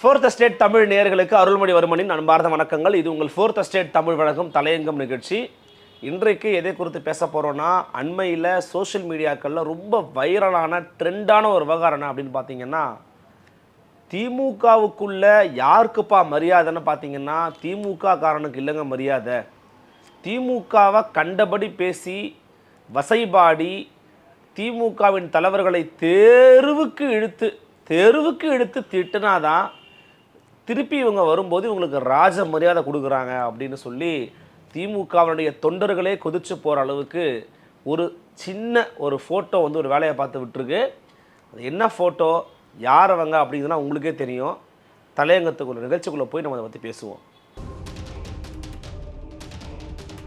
Fourth state Tamil நேயர்களுக்கு அருள்மொழி வருமனின் அன்பார்ந்த வணக்கங்கள். இது உங்கள் ஃபோர்த் ஸ்டேட் தமிழ் வழக்கம் தலையங்கம் நிகழ்ச்சி. இன்றைக்கு எதை குறித்து பேச போகிறோன்னா அண்மையில் சோஷியல் மீடியாக்களில் ரொம்ப வைரலான ட்ரெண்டான ஒரு விவகாரம் அப்படின்னு பார்த்தீங்கன்னா திமுகவுக்குள்ள யாருக்குப்பா மரியாதைன்னு பார்த்தீங்கன்னா திமுக காரனுக்கு இல்லைங்க மரியாதை. திமுகவை கண்டபடி பேசி வசைபாடி திமுகவின் தலைவர்களை தேர்வுக்கு இழுத்து தெருவுக்கு இழுத்து திட்டுனாதான் திருப்பி இவங்க வரும்போது இவங்களுக்கு ராஜ மரியாதை கொடுக்குறாங்க அப்படின்னு சொல்லி திமுகவினுடைய தொண்டர்களே கொதிச்சு போகிற அளவுக்கு ஒரு சின்ன ஒரு ஃபோட்டோ வந்து ஒரு வேலையை பார்த்து விட்டுருக்கு. அது என்ன ஃபோட்டோ யார் அவங்க அப்படிங்கிறதுனா உங்களுக்கே தெரியும். தலையங்கத்துக்குள்ள நிகழ்ச்சிக்குள்ளே போய் நம்ம அதை பற்றி பேசுவோம்.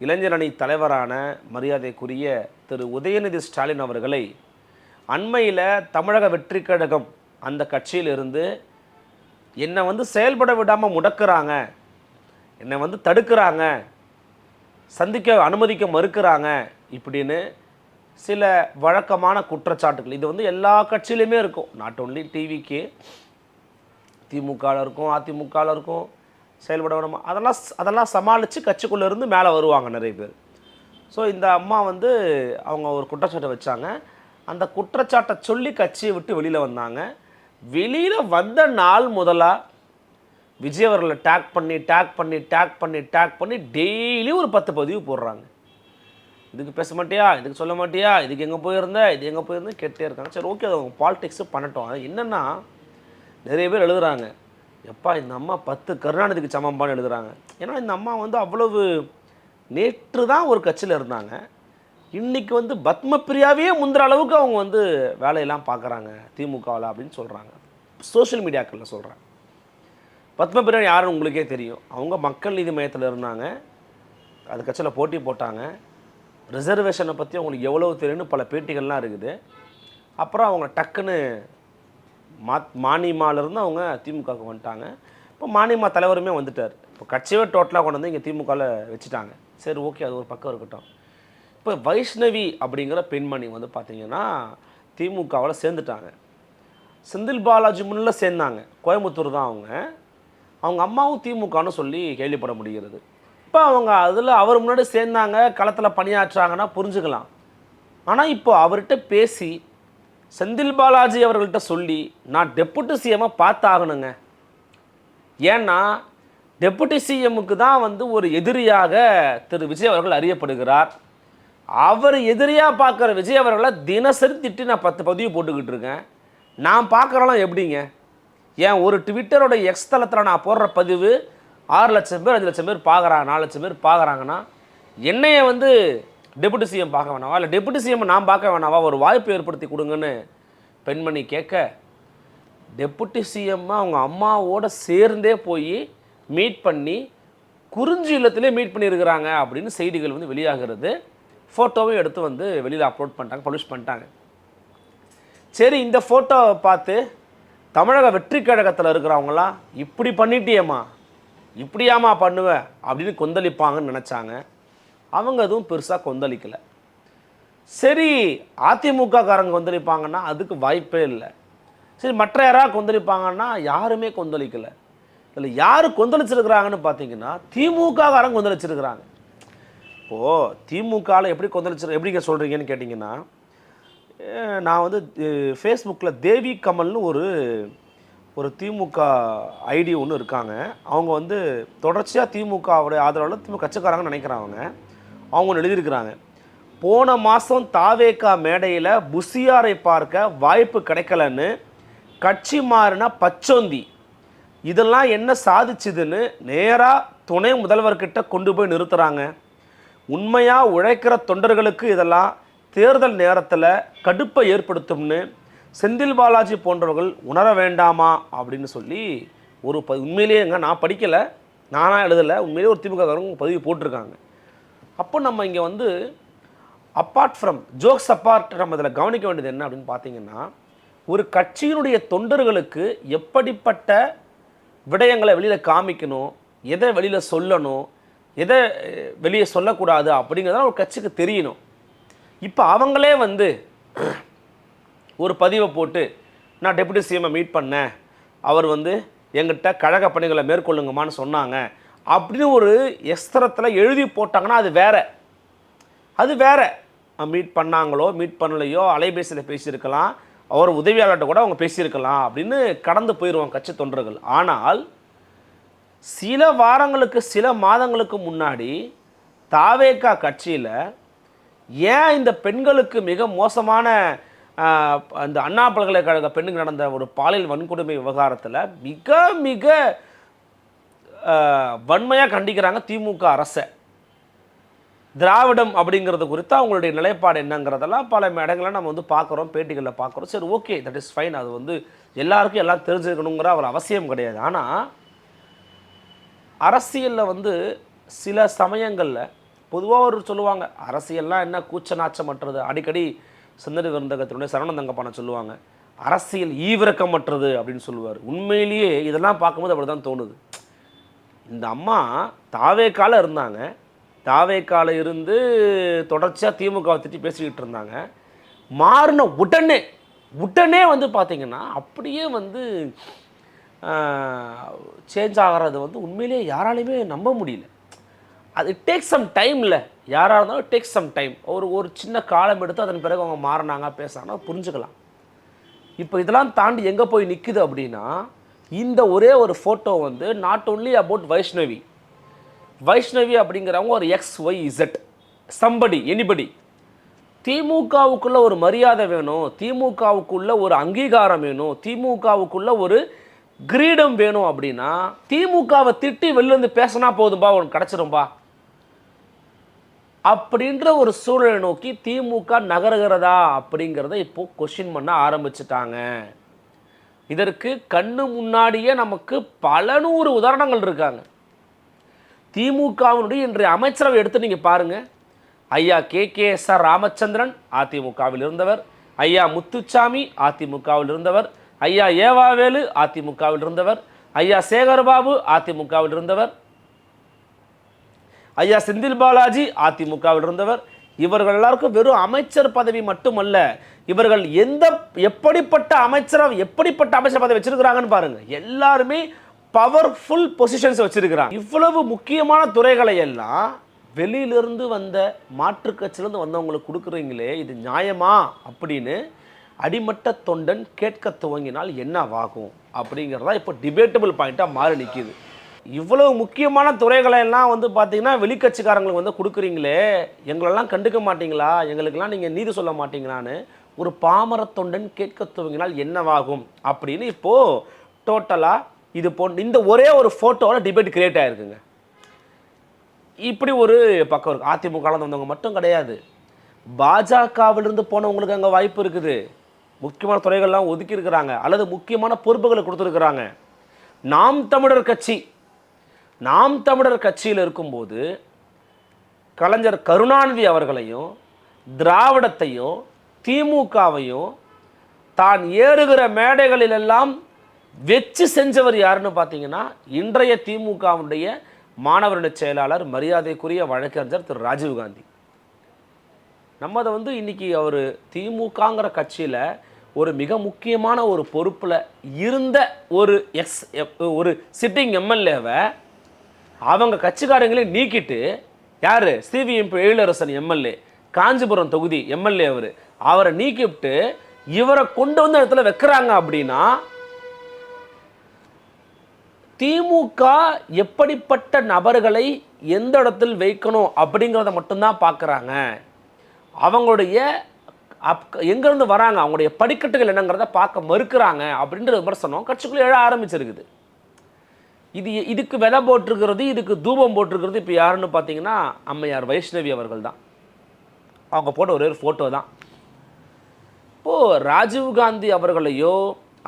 இளைஞர் அணி தலைவரான மரியாதைக்குரிய திரு உதயநிதி ஸ்டாலின் அவர்களை அண்மையில் தமிழக வெற்றி கழகம் அந்த கட்சியிலிருந்து என்னை வந்து செயல்பட விடாமல் முடக்கிறாங்க. என்னை வந்து தடுக்கிறாங்க. சந்திக்க அனுமதிக்க மறுக்கிறாங்க இப்படின்னு சில வழக்கமான குற்றச்சாட்டுகள். இது வந்து எல்லா கட்சியிலையுமே இருக்கும். நாட் ஒன்லி டிவிக்கு திமுகவில் இருக்கும் அதிமுகவில் இருக்கும் செயல்பட வேணுமா? அதெல்லாம் அதெல்லாம் சமாளித்து கட்சிக்குள்ளே இருந்து மேலே வருவாங்க நிறைய பேர். ஸோ இந்த அம்மா வந்து அவங்க ஒரு குற்றச்சாட்டை வச்சாங்க. அந்த குற்றச்சாட்டை சொல்லி கட்சியை விட்டு வெளியில் வந்தாங்க. வெளியில் வந்த நாள் முதலாக விஜய் அவர்களை டேக் பண்ணி டேக் பண்ணி டேக் பண்ணி டேக் பண்ணி டெய்லி ஒரு பத்து பதிவு போடுறாங்க. இதுக்கு பேச மாட்டியா? இதுக்கு சொல்ல மாட்டியா? இதுக்கு எங்கே போயிருந்த? இது எங்கே போயிருந்தேன் கேட்டே இருக்காங்க. சரி ஓகே அது அவங்க பாலிடிக்ஸு பண்ணட்டும். அது என்னென்னா நிறைய பேர் எழுதுகிறாங்க எப்பா இந்த அம்மா பத்து கருணாநிதிக்கு சமம்பான்னு எழுதுறாங்க. ஏன்னா இந்த அம்மா வந்து அவ்வளவு நேற்று தான் ஒரு கட்சியில் இருந்தாங்க. இன்னைக்கு வந்து பத்மப்பிரியாவே முந்துற அளவுக்கு அவங்க வந்து வேலையெல்லாம் பார்க்குறாங்க திமுகவில் அப்படின்னு சொல்கிறாங்க சோஷியல் மீடியாக்களில் சொல்கிறாங்க பத்மபிரியா யாருன்னு உங்களுக்கே தெரியும். அவங்க மக்கள் நீதி மையத்தில் இருந்தாங்க. அது கட்சியில் போட்டி போட்டாங்க. ரிசர்வேஷனை பற்றி அவங்களுக்கு எவ்வளவு தெரியும்னு பல பேட்டிகள்லாம் இருக்குது. அப்புறம் அவங்க டக்குன்னு மா மானிமாலேருந்து அவங்க திமுகவுக்கு வந்துட்டாங்க. இப்போ மானிமா தலைவருமே வந்துட்டார். இப்போ கட்சியே டோட்டலாக கொண்டு வந்து இங்கே திமுகவில் வச்சுட்டாங்க. சரி ஓகே அது ஒரு பக்கம் இருக்கட்டும். இப்போ வைஷ்ணவி அப்படிங்கிற பெண்மணி வந்து பார்த்தீங்கன்னா திமுகவில் சேர்ந்துட்டாங்க. செந்தில் பாலாஜி முன்னில் சேர்ந்தாங்க. கோயம்புத்தூர் தான் அவங்க. அவங்க அம்மாவும் திமுகன்னு சொல்லி கேள்விப்பட முடிகிறது. இப்போ அவங்க அதில் அவர் முன்னாடி சேர்ந்தாங்க களத்தில் பணியாற்றுறாங்கன்னா புரிஞ்சுக்கலாம். ஆனால் இப்போ அவர்கிட்ட பேசி செந்தில் பாலாஜி அவர்கள்ட்ட சொல்லி நான் டெப்புட்டி சிஎம்மாக பார்த்தாகணுங்க. ஏன்னா டெப்புட்டி சிஎம்முக்கு தான் வந்து ஒரு எதிரியாக திரு. விஜய் அவர்கள் அறியப்படுகிறார். அவர் எதிரியாக பார்க்குற விஜய் அவர்களை தினசரி திட்டி நான் பத்து பதிவு போட்டுக்கிட்டு இருக்கேன். நான் பார்க்குறலாம் எப்படிங்க? ஏன் ஒரு ட்விட்டரோட எக்ஸ் தளத்தில் நான் போடுற பதிவு ஆறு லட்சம் பேர் அஞ்சு லட்சம் பேர் பார்க்குறாங்க நாலு லட்சம் பேர் பார்க்குறாங்கன்னா என்னைய வந்து டெபுட்டி சிஎம் பார்க்க வேணாவா? இல்லை டெபுட்டி சிஎம் நான் பார்க்க வேணாவா? ஒரு வாய்ப்பு ஏற்படுத்தி கொடுங்கன்னு பெண்மணி கேட்க டெப்புட்டி சிஎம் அவங்க அம்மாவோட சேர்ந்தே போய் மீட் பண்ணி குறிஞ்சி இல்லத்திலே மீட் பண்ணியிருக்கிறாங்க அப்படின்னு செய்திகள் வந்து வெளியாகிறது. ஃபோட்டோவையும் எடுத்து வந்து வெளியில் அப்லோட் பண்ணிட்டாங்க பப்ளிஷ் பண்ணிட்டாங்க. சரி இந்த ஃபோட்டோவை பார்த்து தமிழக வெற்றி கழகத்தில் இருக்கிறவங்களாம் இப்படி பண்ணிட்டியேம்மா? இப்படியாம்மா பண்ணுவேன் அப்படின்னு கொந்தளிப்பாங்கன்னு நினச்சாங்க. அவங்க எதுவும் பெருசாக கொந்தளிக்கலை. சரி அதிமுக காரங்க கொந்தளிப்பாங்கன்னா அதுக்கு வாய்ப்பே இல்லை. சரி மற்ற யாராவது கொந்தளிப்பாங்கன்னா யாருமே கொந்தளிக்கலை. இதில் யார் கொந்தளிச்சிருக்கிறாங்கன்னு பார்த்தீங்கன்னா திமுக காரங்க கொந்தளிச்சிருக்கிறாங்க. இப்போது திமுகவில் எப்படி கொந்தளிச்சு எப்படிங்க சொல்கிறீங்கன்னு கேட்டிங்கன்னா நான் வந்து ஃபேஸ்புக்கில் தேவி கமல்னு ஒரு ஒரு திமுக ஐடி ஒன்று இருக்காங்க. அவங்க வந்து தொடர்ச்சியாக திமுகவுடைய ஆதரவில் திமுக கட்சிக்காரங்கன்னு நினைக்கிறாங்க அவங்க ஒன்று எழுதியிருக்கிறாங்க. போன மாதம் தாவேக்கா மேடையில் புசியாரை பார்க்க வாய்ப்பு கிடைக்கலன்னு கட்சி மாறின பச்சோந்தி. இதெல்லாம் என்ன சாதிச்சுதுன்னு நேராக துணை முதல்வர்கிட்ட கொண்டு போய் நிறுத்துகிறாங்க உண்மையாக உழைக்கிற தொண்டர்களுக்கு இதெல்லாம் தேர்தல் நேரத்தில் கடுப்பை ஏற்படுத்தும்னு செந்தில் பாலாஜி போன்றவர்கள் உணர வேண்டாமா அப்படின்னு சொல்லி ஒரு ப உண்மையிலேயேங்க நான் படிக்கலை. நானாக எழுதலை. உண்மையிலேயே ஒரு திமுக பதிவு போட்டிருக்காங்க. அப்போ நம்ம இங்கே வந்து அப்பார்ட் ஃப்ரம் ஜோக்ஸ் அப்பார்ட் நம்ம இதில் கவனிக்க வேண்டியது என்ன அப்படின்னு பார்த்தீங்கன்னா ஒரு கட்சியினுடைய தொண்டர்களுக்கு எப்படிப்பட்ட விடயங்களை வெளியில் காமிக்கணும் எதை வெளியில் சொல்லணும் எதை வெளியே சொல்லக்கூடாது அப்படிங்கிறதெல்லாம் ஒரு கட்சிக்கு தெரியணும். இப்போ அவங்களே வந்து ஒரு பதிவை போட்டு நான் டெபுட்டி சிஎம்மை மீட் பண்ணேன். அவர் வந்து எங்கிட்ட கழக பணிகளை மேற்கொள்ளுங்கம்மான்னு சொன்னாங்க. அப்படின்னு ஒரு எஸ்திரத்தில் எழுதி போட்டாங்கன்னா அது வேற. அது வேற. மீட் பண்ணாங்களோ மீட் பண்ணலையோ அலைபேசியில் பேசியிருக்கலாம். அவர் உதவியாளர்கிட்ட கூட அவங்க பேசியிருக்கலாம் அப்படின்னு கடந்து போயிடுவாங்க கட்சி தொண்டர்கள். ஆனால் சில வாரங்களுக்கு சில மாதங்களுக்கு முன்னாடி தாவேக்கா கட்சியில் ஏன் இந்த பெண்களுக்கு மிக மோசமான அந்த அண்ணா பல்கலைக்கழக பெண்ணுக்கு நடந்த ஒரு பாலியல் வன்கொடுமை விவகாரத்தில் மிக மிக வன்மையாக கண்டிக்கிறாங்க திமுக அரசை. திராவிடம் அப்படிங்கிறது குறித்து அவங்களுடைய நிலைப்பாடு என்னங்கிறதெல்லாம் பல இடங்களில் நம்ம வந்து பார்க்குறோம் பேட்டிகளில் பார்க்குறோம் சரி ஓகே தட் இஸ் ஃபைன் அது வந்து எல்லாருக்கும் எல்லாம் தெரிஞ்சுக்கணுங்கிற ஒரு அவசியம் கிடையாது. ஆனால் அரசியலில் வந்து சில சமயங்களில் பொதுவாக ஒரு சொல்லுவாங்க அரசியல்லாம் என்ன? கூச்ச நாச்சமற்றது அடிக்கடி சிந்தனை விருந்தகத்தினுடைய சரவணந்தங்கப்பான சொல்லுவாங்க. அரசியல் ஈவிரக்கமற்றது அப்படின்னு சொல்லுவார். உண்மையிலேயே இதெல்லாம் பார்க்கும்போது அப்படி தான் தோணுது. இந்த அம்மா தாவேக்கால இருந்தாங்க. தாவேக்கால இருந்து தொடர்ச்சியாக திமுகவை திட்டி பேசிக்கிட்டு இருந்தாங்க. மாறின உடனே உடனே வந்து பார்த்திங்கன்னா அப்படியே வந்து சேஞ்ச் ஆகிறது வந்து உண்மையிலேயே யாராலையுமே நம்ப முடியல. அது டேக் சம் டைமில் யாராக இருந்தாலும் டேக் சம் டைம் ஒரு ஒரு சின்ன காலம் எடுத்து அதன் பிறகு அவங்க மாறினாங்க பேசுனாங்கன்னா புரிஞ்சுக்கலாம். இப்போ இதெல்லாம் தாண்டி எங்கே போய் நிற்குது அப்படின்னா இந்த ஒரே ஒரு ஃபோட்டோ வந்து not only about Vaishnavi Vaishnavi அப்படிங்கிறவங்க ஒரு X Y Z somebody anybody திமுகவுக்குள்ள ஒரு மரியாதை வேணும் திமுகவுக்குள்ள ஒரு அங்கீகாரம் வேணும் திமுகவுக்குள்ள ஒரு கிரீடம் வேணும் அப்படின்னா திமுகவை திட்டி வெளிலேருந்து பேசினா போதும்பா உனக்கு கிடச்சிரும்பா. அப்படின்ற ஒரு சூழலை நோக்கி திமுக நகருகிறதா அப்படிங்கிறத இப்போ கொஷின் பண்ண ஆரம்பிச்சிட்டாங்க. இதற்கு கண்ணு முன்னாடியே நமக்கு பல நூறு உதாரணங்கள் இருக்காங்க. திமுகவினுடைய இன்றைய அமைச்சரவை எடுத்து நீங்கள் பாருங்கள் ஐயா K K S R Ramachandran அதிமுகவில் இருந்தவர். ஐயா முத்துச்சாமி அதிமுகவில் இருந்தவர். ஐயா ஏவாவேலு அதிமுகவில் இருந்தவர். ஐயா சேகர்பாபு அதிமுகவில் இருந்தவர். ஐயா செந்தில் பாலாஜி அதிமுகவில் இருந்தவர். இவர்கள் எல்லாருக்கும் வெறும் அமைச்சர் பதவி மட்டுமல்ல இவர்கள் எந்த எப்படிப்பட்ட அமைச்சராக எப்படிப்பட்ட அமைச்சர் பதவி வச்சிருக்கிறாங்கன்னு பாருங்க. எல்லாருமே பவர்ஃபுல் பொசிஷன்ஸ் வச்சிருக்கிறாங்க. இவ்வளவு முக்கியமான துறைகளை எல்லாம் வெளியிலிருந்து வந்த மாற்றுக் கட்சியிலேருந்து வந்தவங்களுக்கு கொடுக்குறீங்களே இது நியாயமா? அப்படின்னு அடிமட்ட தொண்டன் கேட்க துவங்கினால் என்னவாகும்? அப்படிங்கிறதா இப்போ டிபேட்டபிள் பாயிண்ட்டாக மாறி நிற்கிது இவ்வளவு முக்கியமான துறைகளை எல்லாம் வந்து பார்த்தீங்கன்னா வெளிக்கட்சிக்காரங்களுக்கு வந்து கொடுக்குறீங்களே எங்களெல்லாம் கண்டுக்க மாட்டீங்களா? எங்களுக்கெல்லாம் நீங்கள் நீதி சொல்ல மாட்டீங்களான்னு ஒரு பாமர தொண்டன் கேட்க துவங்கினால் என்னவாகும் அப்படின்னு இப்போது டோட்டலாக இது போன் இந்த ஒரே ஒரு ஃபோட்டோவில் டிபேட் கிரியேட் ஆகிருக்குங்க இப்படி ஒரு பக்கம் இருக்குது அதிமுகவில் வந்தவங்க மட்டும் கிடையாது. பாஜகவிலிருந்து போனவங்களுக்கு அங்கே வாய்ப்பு இருக்குது. முக்கியமான துறைகள்லாம் ஒதுக்கி இருக்கிறாங்க. அல்லது முக்கியமான பொறுப்புகளை கொடுத்துருக்குறாங்க. நாம் தமிழர் கட்சி நாம் தமிழர் கட்சியில் இருக்கும்போது கலைஞர் கருணாநிதி அவர்களையும் திராவிடத்தையும் திமுகவையும் தான் ஏறுகிற மேடைகளிலெல்லாம் வெச்சு செஞ்சவர் யாருன்னு பார்த்தீங்கன்னா இன்றைய திமுகவுடைய மாணவரணி செயலாளர் மரியாதைக்குரிய வழக்கறிஞர் திரு ராஜீவ்காந்தி. நம்ம அதை வந்து இன்றைக்கி அவர் திமுகங்கிற கட்சியில் ஒரு மிக முக்கியமான ஒரு பொறுப்பில் இருந்த ஒரு எக்ஸ் ஒரு சிட்டிங் எம்எல்ஏவை அவங்க கட்சிக்காரங்களே நீக்கிட்டு யார்? சிவிஎம் எழிலரசன் எம்எல்ஏ காஞ்சிபுரம் தொகுதி எம்எல்ஏ அவர். அவரை நீக்கிவிட்டு இவரை கொண்டு வந்து இடத்துல வைக்கிறாங்க அப்படின்னா திமுக எப்படிப்பட்ட நபர்களை எந்த இடத்தில் வைக்கணும் அப்படிங்கிறத மட்டும்தான் பார்க்குறாங்க. அவங்களுடைய அப் எங்கேருந்து வராங்க? அவங்களுடைய படிக்கட்டுகள் என்னங்கிறத பார்க்க மறுக்கிறாங்க அப்படின்ற விமர்சனம் கட்சிக்குள்ளே எழ ஆரம்பிச்சிருக்குது. இது இதுக்கு விலை போட்டிருக்கிறது இதுக்கு தூபம் போட்டிருக்கிறது இப்போ யாருன்னு பார்த்தீங்கன்னா அம்மையார் வைஷ்ணவி அவர்கள் தான். அவங்க போட்ட ஒரே ஒரு ஃபோட்டோ தான். இப்போது ராஜீவ்காந்தி அவர்களையோ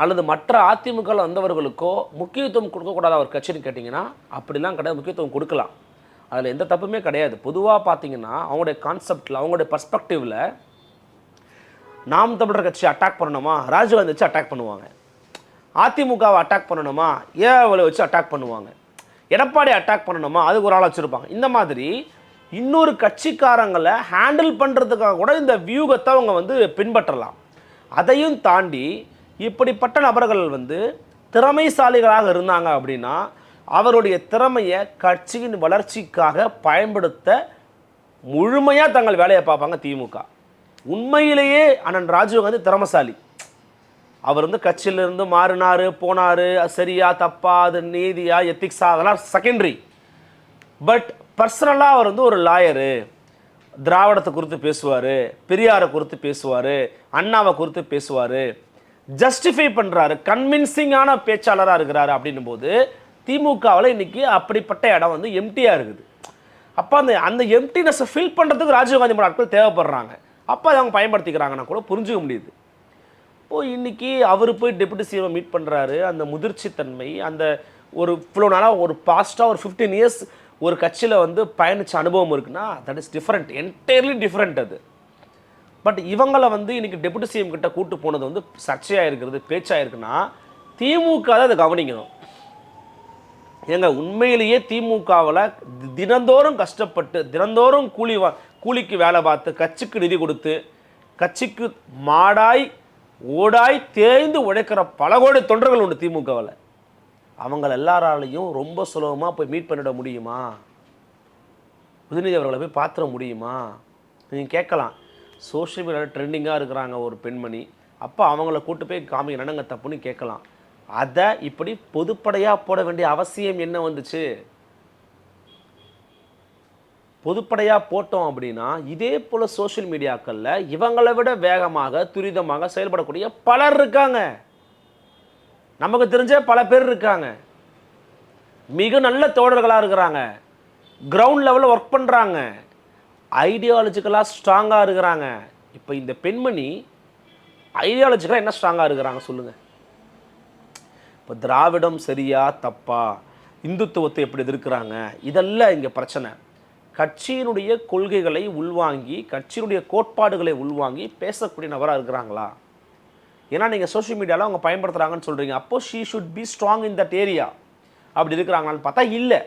அல்லது மற்ற அதிமுக வந்தவர்களுக்கோ முக்கியத்துவம் கொடுக்கக்கூடாத ஒரு கட்சின்னு கேட்டிங்கன்னா அப்படிலாம் கிடையாது. முக்கியத்துவம் கொடுக்கலாம். அதில் எந்த தப்புமே கிடையாது. பொதுவாக பார்த்தீங்கன்னா அவங்களுடைய கான்செப்டில் அவங்களுடைய பர்ஸ்பெக்டிவில் நாம் தமிழர் கட்சி அட்டாக் பண்ணணுமா? ராஜீவ்காந்தி வச்சு அட்டாக் பண்ணுவாங்க. அதிமுகவை அட்டாக் பண்ணணுமா? ஏவலை வச்சு அட்டாக் பண்ணுவாங்க? எடப்பாடி அட்டாக் பண்ணணுமா? அதுக்கு ஒரு ஆள் வச்சுருப்பாங்க. இந்த மாதிரி இன்னொரு கட்சிக்காரங்களை ஹேண்டில் பண்ணுறதுக்காக கூட இந்த வியூகத்தை அவங்க வந்து பின்பற்றலாம். அதையும் தாண்டி இப்படிப்பட்ட நபர்கள் வந்து திறமைசாலிகளாக இருந்தாங்க அப்படின்னா அவருடைய திறமையை கட்சியின் வளர்ச்சிக்காக பயன்படுத்த முழுமையாக தங்கள் வேலையை பார்ப்பாங்க திமுக. உண்மையிலேயே அண்ணன் வந்து திறமசாலி. அவர் வந்து கட்சியிலிருந்து மாறினாரு போனார் சரியா தப்பா அது நீதியா எத்திக்ஸா அதெல்லாம் செகண்டரி பட் பர்சனலாக அவர் வந்து ஒரு லாயரு திராவிடத்தை குறித்து பேசுவார் பெரியாரை குறித்து பேசுவார் அண்ணாவை குறித்து பேசுவார் ஜஸ்டிஃபை பண்ணுறாரு கன்வின்சிங்கான பேச்சாளராக இருக்கிறாரு அப்படின்னும் போது திமுகவில் இன்றைக்கி அப்படிப்பட்ட இடம் வந்து எம்டியாக இருக்குது. அப்போ அந்த அந்த எம்டினஸை ஃபில் பண்ணுறதுக்கு ராஜீவ்காந்தி ஆட்கள் தேவைப்படுறாங்க. அப்போ அதை அவங்க பயன்படுத்திக்கிறாங்கன்னா கூட புரிஞ்சுக்க முடியுது. இப்போது இன்றைக்கி அவர் போய் டெபுட்டி சிஎம் மீட் பண்ணுறாரு அந்த முதிர்ச்சி தன்மை அந்த ஒரு இவ்வளோ நாளாக ஒரு பாஸ்ட்டாக ஒரு ஃபிஃப்டீன் இயர்ஸ் ஒரு கட்சியில் வந்து பயணிச்ச அனுபவம் இருக்குன்னா that is different entirely different அது. பட் இவங்களை வந்து இன்னைக்கு டெபுட்டி சிஎம் கிட்ட கூட்டு போனது வந்து சர்ச்சையாக இருக்கிறது பேச்சாக இருக்குன்னா திமுக தான் அதை கவனிக்கணும். ஏங்க உண்மையிலேயே திமுகவில் தினந்தோறும் கஷ்டப்பட்டு தினந்தோறும் கூலி வா கூலிக்கு வேலை பார்த்து கட்சிக்கு நிதி கொடுத்து கட்சிக்கு மாடாய் ஓடாய் தேய்ந்து உழைக்கிற பல கோடி தொண்டர்கள் உண்டு திமுகவில். அவங்கள எல்லாராலையும் ரொம்ப சுலபமாக போய் மீட் பண்ணிட முடியுமா? உதயநிதி அவர்களை போய் பார்த்துட முடியுமா? நீங்கள் கேட்கலாம். சோஷியல் மீடியாவில் ட்ரெண்டிங்காக இருக்கிறாங்க ஒரு பெண்மணி. அப்போ அவங்கள கூட்டு போய் காமி நடங்க தப்புன்னு கேட்கலாம். அதை இப்படி பொதுப்படையாக போட வேண்டிய அவசியம் என்ன வந்துச்சு? பொதுப்படையாக போட்டோம் அப்படின்னா இதே போல் சோஷியல் மீடியாக்களில் இவங்களை விட வேகமாக துரிதமாக செயல்படக்கூடிய பலர் இருக்காங்க. நமக்கு தெரிஞ்ச பல பேர் இருக்காங்க. மிக நல்ல தோழர்களாக இருக்கிறாங்க. கிரவுண்ட் லெவலில் ஒர்க் பண்ணுறாங்க ஐடியாலஜிக்கலாக ஸ்ட்ராங்காக இருக்கிறாங்க. இப்போ இந்த பெண்மணி ஐடியாலஜிக்கலாக என்ன ஸ்ட்ராங்காக இருக்கிறாங்க சொல்லுங்கள் இப்போ திராவிடம் சரியா தப்பா? இந்துத்துவத்தை எப்படி எதிர்க்கிறாங்க? இதெல்லாம் இங்கே பிரச்சனை. கட்சியினுடைய கொள்கைகளை உள்வாங்கி கட்சியினுடைய கோட்பாடுகளை உள்வாங்கி பேசக்கூடிய நபராக இருக்கிறாங்களா? ஏன்னா நீங்கள் சோஷியல் மீடியாவில் அவங்க பயன்படுத்துகிறாங்கன்னு சொல்கிறீங்க அப்போது she should be strong in that area அப்படி இருக்கிறாங்களான்னு பார்த்தா இல்லை.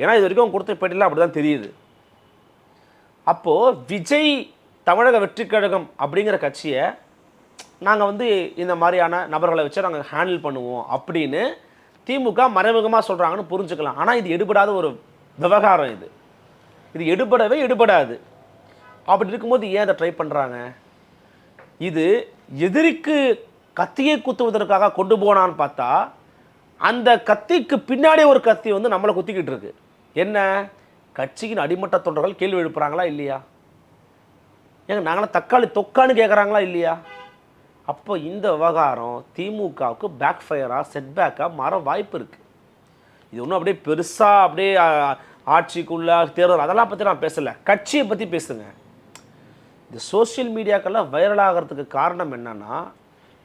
ஏன்னா இது வரைக்கும் அவங்க கொடுத்த பேட்டியில் அப்படி தான் தெரியுது. அப்போது விஜய் தமிழக வெற்றி கழகம் அப்படிங்கிற கட்சியை நாங்கள் வந்து இந்த மாதிரியான நபர்களை வச்சு நாங்கள் ஹேண்டில் பண்ணுவோம் அப்படின்னு திமுக மறைமுகமாக சொல்கிறாங்கன்னு புரிஞ்சுக்கலாம். ஆனால் இது எடுபடாத ஒரு விவகாரம் இது. இது எடுபடவே எடுபடாது. அப்படி இருக்கும்போது ஏன் அதை ட்ரை பண்ணுறாங்க இது எதிரிக்கு கத்தியை குத்துவதற்காக கொண்டு போனான்னு பார்த்தா அந்த கத்திக்கு பின்னாடி ஒரு கத்தி வந்து நம்மளை குத்திக்கிட்டு இருக்கு. என்ன? கட்சியின் அடிமட்ட தொண்டர்கள் கேள்வி எழுப்புறாங்களா இல்லையா? ஏங்க நாங்களாம் தக்காளி தொக்கான்னு கேட்குறாங்களா இல்லையா? அப்போ இந்த விவகாரம் திமுகவுக்கு பேக் ஃபயராக செட்பேக்காக மாற வாய்ப்பு இருக்குது இது ஒன்றும் அப்படியே பெருசாக அப்படியே ஆட்சிக்குள்ள தேர்தல் அதெல்லாம் பற்றி நான் பேசலை. கட்சியை பற்றி பேசுங்க. இந்த சோஷியல் மீடியாக்கெல்லாம் வைரல் ஆகிறதுக்கு காரணம் என்னென்னா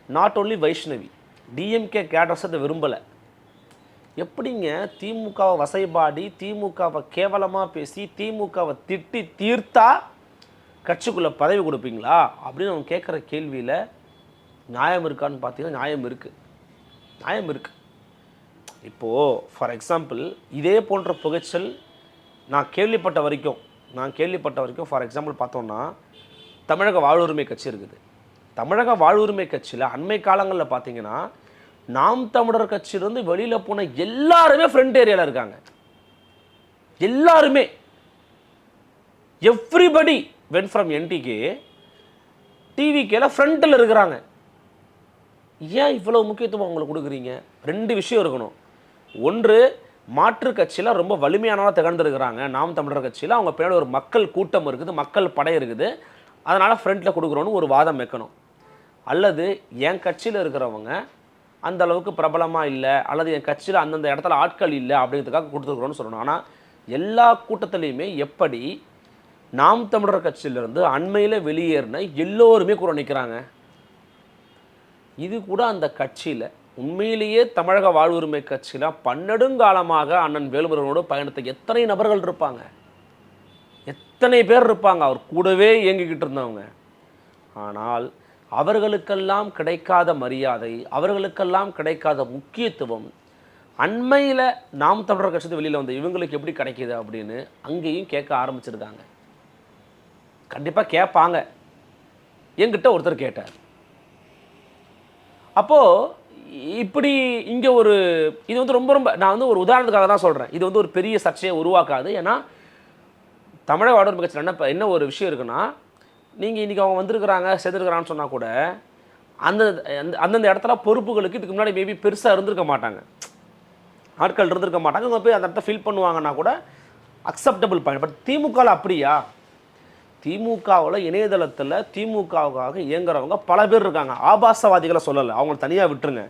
not only Vaishnavi DMK cadres அதை விரும்பலை. எப்படிங்க திமுகவை வசைபாடி திமுகவை கேவலமாக பேசி திமுகவை திட்டி தீர்த்தா கட்சிக்குள்ளே பதவி கொடுப்பீங்களா? அப்படின்னு அவங்க கேட்குற கேள்வியில் நியாயம் இருக்கான்னு பார்த்தீங்கன்னா நியாயம் இருக்குது நியாயம் இருக்குது இப்போது ஃபார் எக்ஸாம்பிள் இதே போன்ற புகைச்சல் நான் கேள்விப்பட்ட வரைக்கும் நான் கேள்விப்பட்ட வரைக்கும் ஃபார் எக்ஸாம்பிள் பார்த்தோன்னா தமிழக வாழ்வுரிமை கட்சி இருக்குது. தமிழக வாழ்வுரிமை கட்சியில் அண்மை காலங்களில் பார்த்தீங்கன்னா நாம் தமிழர் கட்சியிலேருந்து வெளியில் போன எல்லாருமே ஃப்ரண்ட் ஏரியாவில் இருக்காங்க. எல்லாருமே. எவ்ரிபடி வென் ஃப்ரம் என்டிகே டிவிக்கேல ஃப்ரண்ட்டில் இருக்கிறாங்க. ஏன் இவ்வளோ முக்கியத்துவம் அவங்களுக்கு கொடுக்குறீங்க? ரெண்டு விஷயம் இருக்கணும். ஒன்று மாற்று கட்சியில் ரொம்ப வலிமையானதாக திகழ்ந்துருக்கிறாங்க. நாம் தமிழர் கட்சியில் அவங்க பின்னாடி ஒரு மக்கள் கூட்டம் இருக்குது மக்கள் படை இருக்குது. அதனால் ஃப்ரண்ட்டில் கொடுக்குறோன்னு ஒரு வாதம் வைக்கணும். அல்லது என் கட்சியில் இருக்கிறவங்க அந்த அளவுக்கு பிரபலமாக இல்லை அல்லது என் கட்சியில் அந்தந்த இடத்துல ஆட்கள் இல்லை அப்படிங்கிறதுக்காக கொடுத்துருக்குறோன்னு சொல்லணும். ஆனால் எல்லா கூட்டத்துலேயுமே எப்படி நாம் தமிழர் கட்சியிலிருந்து அண்மையில் வெளியேறின எல்லோருமே கூட நிற்கிறாங்க இது கூட அந்த கட்சியில் உண்மையிலேயே தமிழக வாழ்வுரிமை கட்சியில் பன்னெடுங்காலமாக அண்ணன் வேலுமுருகனோடு பயணத்தை எத்தனை நபர்கள் இருப்பாங்க? எத்தனை பேர் இருப்பாங்க? அவர் கூடவே இயங்கிக்கிட்டு இருந்தவங்க. ஆனால் அவர்களுக்கெல்லாம் கிடைக்காத மரியாதை அவர்களுக்கெல்லாம் கிடைக்காத முக்கியத்துவம் அண்மையில் நாம் தமிழர் கட்சி வெளியில் வந்த இவங்களுக்கு எப்படி கிடைக்கிது அப்படின்னு அங்கேயும் கேட்க ஆரம்பிச்சிருக்காங்க. கண்டிப்பாக கேட்பாங்க. என்கிட்ட ஒருத்தர் கேட்டார். அப்போது இப்படி இங்கே ஒரு இது வந்து ரொம்ப ரொம்ப நான் வந்து ஒரு உதாரணத்துக்காக தான் சொல்கிறேன் இது வந்து ஒரு பெரிய சர்ச்சையை உருவாக்காது. ஏன்னா தமிழக வாடகை கட்சியில் என்ன இப்போ என்ன ஒரு விஷயம் இருக்குன்னா நீங்கள் இன்றைக்கி அவங்க வந்திருக்கிறாங்க செதுருக்கிறான்னு சொன்னால் கூட அந்த அந்த- அந்தந்த இடத்துல பொறுப்புகளுக்கு இதுக்கு முன்னாடி மேபி பெருசாக இருந்திருக்க மாட்டாங்க. ஆட்கள் இருந்திருக்க மாட்டாங்க. இவங்க போய் அந்த இடத்த ஃபில் பண்ணுவாங்கன்னா கூட அக்செப்டபிள் பாயிண்ட் பட் திமுகவில் அப்படியா? திமுகவில் இணையதளத்தில் திமுகவுக்காக இயங்குறவங்க பல பேர் இருக்காங்க. ஆபாசவாதிகளை சொல்லலை. அவங்கள தனியாக விட்டுருங்க.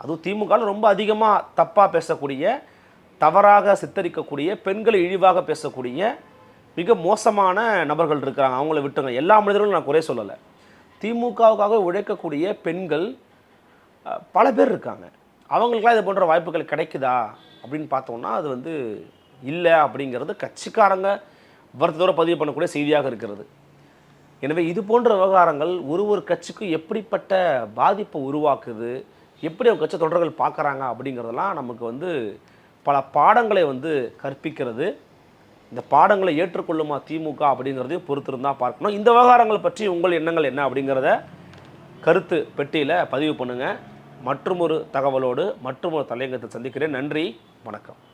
அதுவும் திமுகவில் ரொம்ப அதிகமாக தப்பாக பேசக்கூடிய தவறாக சித்தரிக்கக்கூடிய பெண்களை இழிவாக பேசக்கூடிய மிக மோசமான நபர்கள் இருக்கிறாங்க. அவங்கள விட்டுங்க எல்லா மனிதர்களும் நான் குறை சொல்லலை. திமுகவுக்காக உழைக்கக்கூடிய பெண்கள் பல பேர் இருக்காங்க. அவங்களுக்குலாம் இது போன்ற வாய்ப்புகள் கிடைக்குதா அப்படின்னு பார்த்தோம்னா அது வந்து இல்லை அப்படிங்கிறது கட்சிக்காரங்க வருத்தத்தோடு பதிவு பண்ணக்கூடிய செய்தியாக இருக்கிறது. எனவே இது போன்ற விவகாரங்கள் ஒரு ஒரு கட்சிக்கும் எப்படிப்பட்ட பாதிப்பை உருவாக்குது? எப்படி அவங்க கட்சி தொடர்கள் பார்க்குறாங்க அப்படிங்கிறதெல்லாம் நமக்கு வந்து பல பாடங்களை வந்து கற்பிக்கிறது. இந்த பாடங்களை ஏற்றுக்கொள்ளுமா திமுக அப்படிங்கிறதையும் பொறுத்திருந்தா பார்க்கணும். இந்த விவகாரங்கள் பற்றி உங்கள் எண்ணங்கள் என்ன அப்படிங்கிறத கருத்து பெட்டியில் பதிவு பண்ணுங்கள் மற்றொரு தகவலோடு மற்றொரு தலையங்கத்தை சந்திக்கிறேன். நன்றி. வணக்கம்.